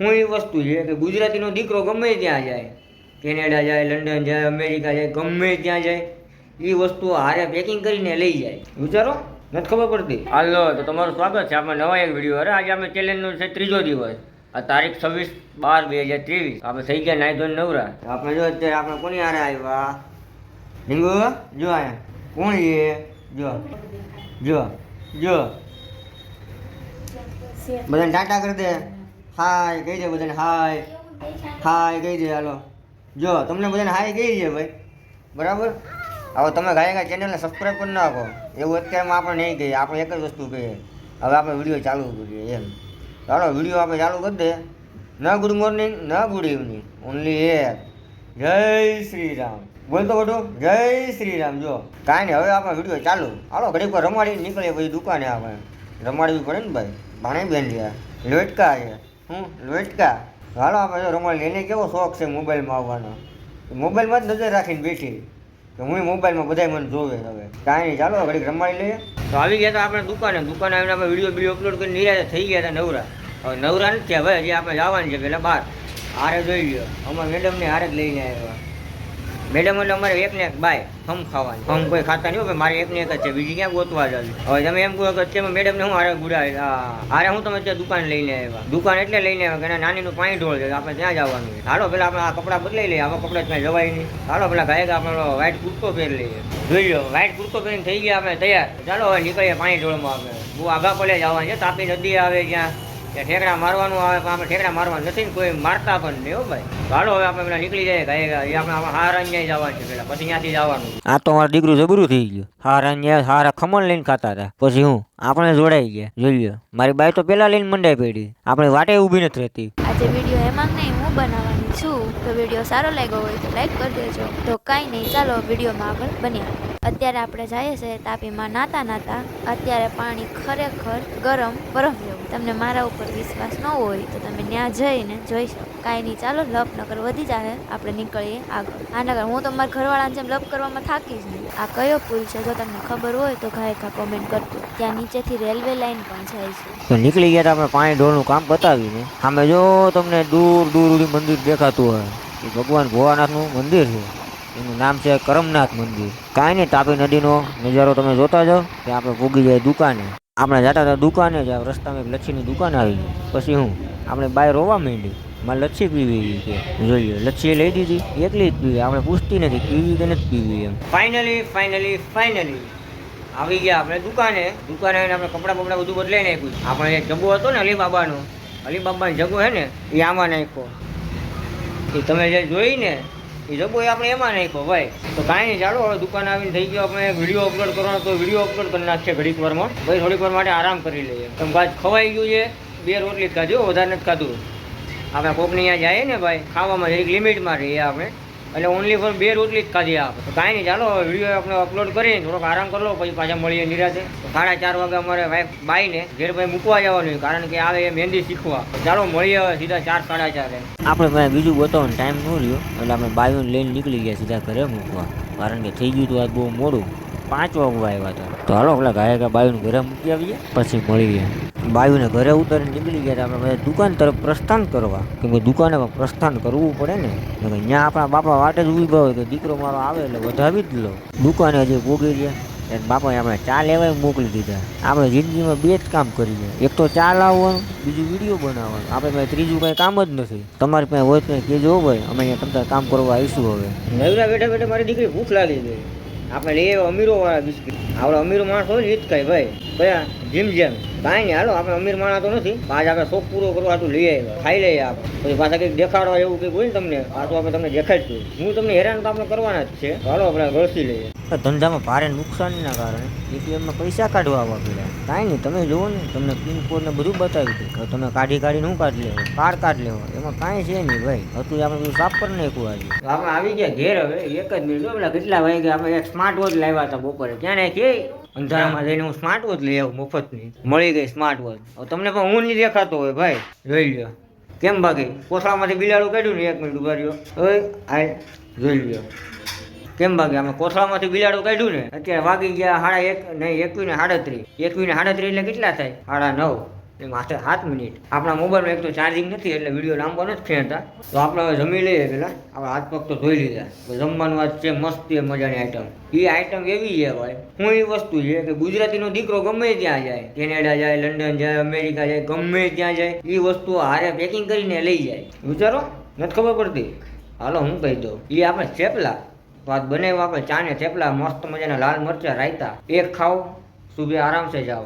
હું એ વસ્તુ છે કે ગુજરાતીનો દીકરો ગમે ત્યાં જાય કેનેડા જાય લંડન જાય અમેરિકા જાય ગમે ત્યાં જાય એ વસ્તુ હારે પેકિંગ કરીને લઈ જાય. વિચારો? નથી ખબર પડતી? હાલો તો તમારું સ્વાગત છે. આપણે નવા એક વીડિયો અરે આજે આપણે ચેલેન્જનો છે ત્રીજો દિવસ. આ તારીખ છવ્વીસ બાર બે હજાર ત્રેવીસ. આપણે થઈ ગયા નાઈ ધોઈને નવરા. આપણે જો અત્યારે આપણે કોની હારે આવ્યા? હિંગુ જો અહીંયા. કોણ એ? જો. જો. જો. બધાને ટાટા કરી દે. હાય કહી દે બધાને હાય હાય કહી દે, હાલો. જો, તમને બધાને હાય કહી દે ભાઈ. બરાબર? હવે તમે ગાય ગાય ચેનલને સબસ્ક્રાઈબ કરી નાખો. એવું અત્યારમાં આપણે નહીં કહીએ, આપણે એક જ વસ્તુ કહીએ. હવે આપણે વીડિયો ચાલુ કરીએ, એમ. ચાલો વીડિયો આપણે ચાલુ કરી દે. ન ગુડ મોર્નિંગ ન ગુડ ઇવનિંગ ઓનલી એક. જય શ્રી રામ બોલતો બધું. જય શ્રી રામ જો. કાંઈ નહીં, હવે આપણે વીડિયો ચાલુ. હાલો, ઘડીક રમાડી નીકળીએ પછી દુકાને આપણે. રમાડવી પડે ને ભાઈ. ભાણે બેન રહ્યા લોટકા છે. હું? લોટકા હાલો આપણે બધો રમાડી એને કેવો શોખ છે મોબાઈલમાં આવવાનો? મોબાઈલમાં જ નજર રાખીને બેઠી. કે હું મોબાઈલમાં બધાય મને જોવે હવે. કાંઈ નહીં ચાલો, ઘડીક રમાડી લઈએ. તો આવી ગયા તો આપણે દુકાને. દુકાને આવીને આપણે વીડિયો વીડિયો અપલોડ કરીને નિરાશ થઈ ગયા હતા નવરા. હવે નવરા નથી હવે હજી આપણે જવાનું છે પહેલાં બહાર હારે જોઈ લ્યો. અમારા મેડમને હારે જ લઈને આવ્યા. મેડમ, એટલે અમારે એક ને એક બાય, હમ ખાવાની. હમ કોઈ ખાતા નહીં હોય મારે એક ને એક જ છે. બીજી ક્યાં ગોતવા જાય હવે તમે એમ કહો કે અત્યારે મેડમ ને હું હારે ગુડા હારે હું તમે ત્યાં દુકાન લઈને આવ્યા? દુકાન એટલે લઈને આવ્યા કે નાનીનું પાણી ઢોળ છે આપણે ત્યાં જવાનું છે. હાલો, પેલા આપણે આ કપડાં બદલાઈ લઈએ. આવા કપડાં ત્યાં જવાય નહીં. હાલો, પેલા ગાયક આપણે વ્હાઈટ કુર્તો પહેરી લઈએ. જોઈ લો વ્હાઈટ કુર્તો પહેરીને થઈ ગયા આપણે તૈયાર. ચાલો, હવે નીકળીએ પાણી ઢોળમાં આપણે. બહુ આગા પડે જવાનું છે, તાપી નદી આવે જ્યાં ત્યાં ઠેકડા મારવાનું આવે પણ આપણે ઠેકડા મારવાનું નથી કોઈ મારતા પણ નહીં હો ભાઈ. ચાલો હવે આપણે પેલા નીકળી જાય ગાય ગાય આપણે આપણે હારા અહીંયા જવાનું છે પેલા. પછી ત્યાંથી જવાનું. આ તો મારું દીકરું જબરું થઈ ગયું. હાર અહીંયા હારા ખમણ લઈને ખાતા હતા. પછી હું? આપણે જોડાઈ ગયા. જોઈ લો મારી બાઈ તો પેલા લઈને મંડાઈ પડી. આપણે વાટે ઊભી નથી રહેતી. આજે વીડિયો હેમાંગ નહીં, હું બનાવવાની છું. તો વીડિયો સારો લાગ્યો હોય તો લાઈક કરી દેજો. તો કાંઈ નહીં, ચાલો વિડીયોમાં આગળ બન્યા. અત્યારે આપણે જઈએ છીએ તાપીમાં નાતા નાતા. અત્યારે પાણી ખરેખર ગરમ બરફ જેવું. તમને મારા ઉપર વિશ્વાસ ન હોય તો તમે ત્યાં જઈને જોઈ શકો. કાંઈ નહીં, ચાલો લપ નકર વધી જાય આપણે નીકળીએ આગળ. આ નગર હું તો મારા ઘરવાળાને જેમ લપ કરવામાં થાકી જ નહીં. આ કયો પુલ છે? જો તમને ખબર હોય તો ઘાયકા કોમેન્ટ કરજો. ત્યાં નીચેથી રેલવે લાઈન પણ જાય છે. તો નીકળી ગયા આપણે પાણી ઢોળનું કામ બતાવીને સામે જો તમને દૂર દૂર સુધી મંદિર દેખાતું હોય એ ભગવાન ભોળાનાથનું મંદિર છે. એનું નામ છે કરમનાથ મંદિર. કાંઈ નહીં તાપી નદીનો નજારો તમે જોતા જાઓ કે આપણે ભૂગી જાય દુકાને. આપણે જતા હતા દુકાને જ આ રસ્તામાં એક લચ્છીની દુકાન આવી ગઈ. પછી હું આપણે બાય રોવા માંડી મારે લચ્છી પીવી કે જોઈએ લચ્છી લઈ દીધી એકલી જ પીવી. આપણે પૂછતી નથી પીવી કે નથી પીવી એમ. ફાઇનલી ફાઇનલી ફાઇનલી આવી ગયા આપણે દુકાને. દુકાને આવીને આપણે કપડાં બપડા બધું બદલાઈ નાખ્યું. આપણે એક જગો હતો ને અલીબાબાનો. અલીબાબાનો જગો છે ને, એ આમાં નાખ્યો. એ તમે જે જોઈ ને એ જગો એ આપણે એમાં નાખ્યો, ભાઈ. તો કાંઈ નહીં, ચાલો, હવે દુકાન આવીને થઈ ગયો આપણે વીડિયો અપલોડ કરવાનો તો વીડિયો અપલોડ કરી નાખશે ઘડીક વારમાં. ભાઈ, થોડીક વાર માટે આરામ કરી લઈએ. તમે બાદ ખવાઈ ગયું છે. બે રોટલી જ ખાધી વધારે નથી ખાધું. આપણે કોકની અહીંયા જઈએ ને, ભાઈ, ખાવામાં એક લિમિટમાં રહીએ આપણે. એટલે ઓનલી ફોર બે રોટલી જ ખાધી આપ તો કાંઈ નહીં, ચાલો વીડિયો આપણે અપલોડ કરીને થોડોક આરામ કરી લો, પછી પાછા મળીએ નિરાતે. સાડા ચાર વાગે અમારે વાઈફ બાઈને ઘેર ભાઈ મૂકવા જવાનું કારણ કે આવે એ મહેંદી શીખવા. ચાલો, મળીએ હવે સીધા ચાર, સાડા ચારે આપણે ભાઈ બીજું બતાવવાનો ટાઈમ ન રહ્યો, એટલે આપણે બાયુને લઈને નીકળી ગયા સીધા ઘરે મૂકવા. કારણ કે થઈ ગયું હતું આજ બહુ મોડું. પાંચ વાગવા આવ્યા હતા. તો હાલો પેલા ગાયે કે બાયુને ઘરે મૂકી આવીએ, પછી મળીએ બાયુને ઘરે ઉતરીને નીકળી ગયા આપણે બધા દુકાન તરફ પ્રસ્થાન કરવા. કેમ કે દુકાને પ્રસ્થાન કરવું પડે ને, નકર ત્યાં આપણા બાપા વાટે જ ઊભા હોય કે દીકરો મારો આવે એટલે વધાવી જ લો. દુકાને હજી ભોગી ગયા, એટલે બાપાએ આપણે ચા લેવાય મોકલી દીધા. આપણે જિંદગીમાં બે જ કામ કરીએ એક તો ચા લાવવાનું, બીજું વીડિયો બનાવવાનું. આપણે પાસે ત્રીજું કંઈ કામ જ નથી. તમારી પાસે હોય તો કહેજો ભાઈ, અમે અહીંયા તમને કામ કરવા આવીશું હવે. નવરા બેઠા બેઠા મારી દીકરી ભૂખ લાગી ગઈ. આપણે લઈએ અમીરો વાળા બિસ્કિટ આપણે અમીરો માણસ હોય ને એ જ ખાય ભાઈ. કયા જીમ જેમ. કાંઈ નહીં હાલો આપણે અમીર માણા તો નથી. આજ આપણે શોખ પૂરો કરવા હાટું લઈ આવ્યા ખાઈ લઈએ આપણે. પછી પાછા કંઈક દેખાડવા એવું કંઈક હોય ને તમને તો આપણે તમને દેખાડશું. હું તમને હેરાન તો આપણે કરવાના જ છે. હાલો આપણે ગળસી લઈએ. ધંધામાં ભારે નુકસાનના કારણે એટીએમમાં પૈસા કાઢવા આવવા પડ્યા. કાંઈ નહીં તમે જુઓ ને તમને પિનકોડ ને બધું બતાવી દઉં. તમે કાઢી કાઢીને શું કાઢ લેવો? કાર્ડ કાઢ લેવો? એમાં કાંઈ છે નહીં ભાઈ. હતું આપણે બધું સાફ કરી નાખ્યું આજે. આપણે આવી ગયા ઘેર હવે એક જ મિનિટ કેટલા વાગે આપણે એક સ્માર્ટ વોચ લાવ્યા હતા બપોરે. ક્યાં નાખીએ કે અંધારામાં જઈને હું સ્માર્ટ વોચ લઈ આવું મફતની. મળી ગઈ સ્માર્ટ વોચ તમને પણ હું નહીં દેખાતો હોય ભાઈ. જોઈ લ્યો. કેમ બાકી કોથળામાંથી બિલાડું કાઢ્યું ને એક મિનિટ ઊભા રહ્યો. હવે આ જોઈ લ્યો. કેમ બાકી અમે કોથળામાંથી બિલાડું કાઢ્યું ને? અત્યારે વાગી ગયા સાડા એક, નહીં એકવીસ ને સાડત્રીસ. એકવીસ ને સાડત્રીસ એટલે કેટલા થાય? સાડા નવ. એ માથે સાત મિનિટ. આપણા મોબાઈલમાં એક તો ચાર્જિંગ નથી, એટલે વીડિયો લાંબો નથી ખેંચતા. તો આપણે હવે જમી લઈએ પેલા. આપણે હાથ પગ તો ધોઈ લીધા. જમવાનું વાત છે, મસ્ત એ મજાની આઈટમ એ આઈટમ એવી છે ભાઈ. હું એ વસ્તુ છે કે ગુજરાતીનો દીકરો ગમે ત્યાં જાય, કેનેડા જાય, લંડન જાય, અમેરિકા જાય, ગમે ત્યાં જાય, એ વસ્તુ હારે પેકિંગ કરીને લઈ જાય. વિચારો? નથી ખબર પડતી? હાલો, હું કહી દઉં. એ આપણે થેપલા. વાત બનાવ્યા આપણે ચાને થેપલા, મસ્ત મજાના લાલ મરચા રાયતા. એક ખાઓ, સુબે આરામસે જાઓ.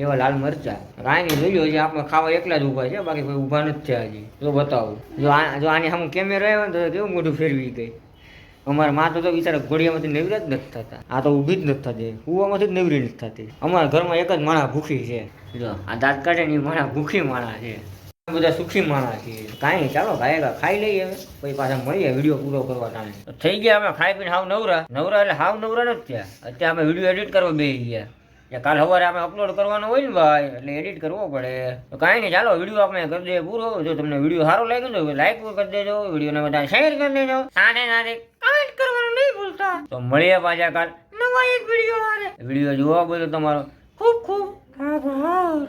એવા લાલ મરચા. નહીં જોઈ હજી આપણે ખાવા એકલા જ ઊભા છે, બાકી કોઈ ઊભા નથી થયા હજી. જો બતાવું. જો આ જો આની સામે કેમેરા આવ્યો ને તો કેવું મોઢું ફેરવી ગઈ અમારા માં તો બિચારા ઘોડિયામાંથી નવરા જ નથી થતા. આ તો ઊભી જ નથી થતી. કૂવામાંથી જ નવરી નથી થતી. અમારા ઘરમાં એક જ માણા ભૂખી છે. જો, આ દાંત કાઢે ને માણા ભૂખી માણા છે. બધા સુખી માણસ છીએ કાંઈ ચાલો ભાઈ ખાઈ લઈએ પછી પાછા મળીએ વીડિયો પૂરો કરવા ટાણે થઈ ગયા અમે ખાઈ પીને હાવ નવરા. નવરા એટલે હાવ નવરા નથી થયા. અત્યારે અમે વીડિયો એડિટ કરવા બે ગયા. એટલે કાલ સવારે આપણે અપલોડ કરવાનો હોય ને ભાઈ એટલે એડિટ કરવો પડે. તો કાંઈ નહીં ચાલો વીડિયો આપણે કરી દઈએ પૂરો. જો તમને વીડિયો સારો લાગ્યો તો લાઈક કરી દેજો વિડીયોને બધા શેર કરી દેજો. સાથે સાથે કમેન્ટ કરવાનું નહીં ભૂલતા. તો મળીએ પાછા કાલ. નવા એક વીડિયો વીડિયો જોવા બોલો તમારો. ખૂબ ખૂબ આભાર.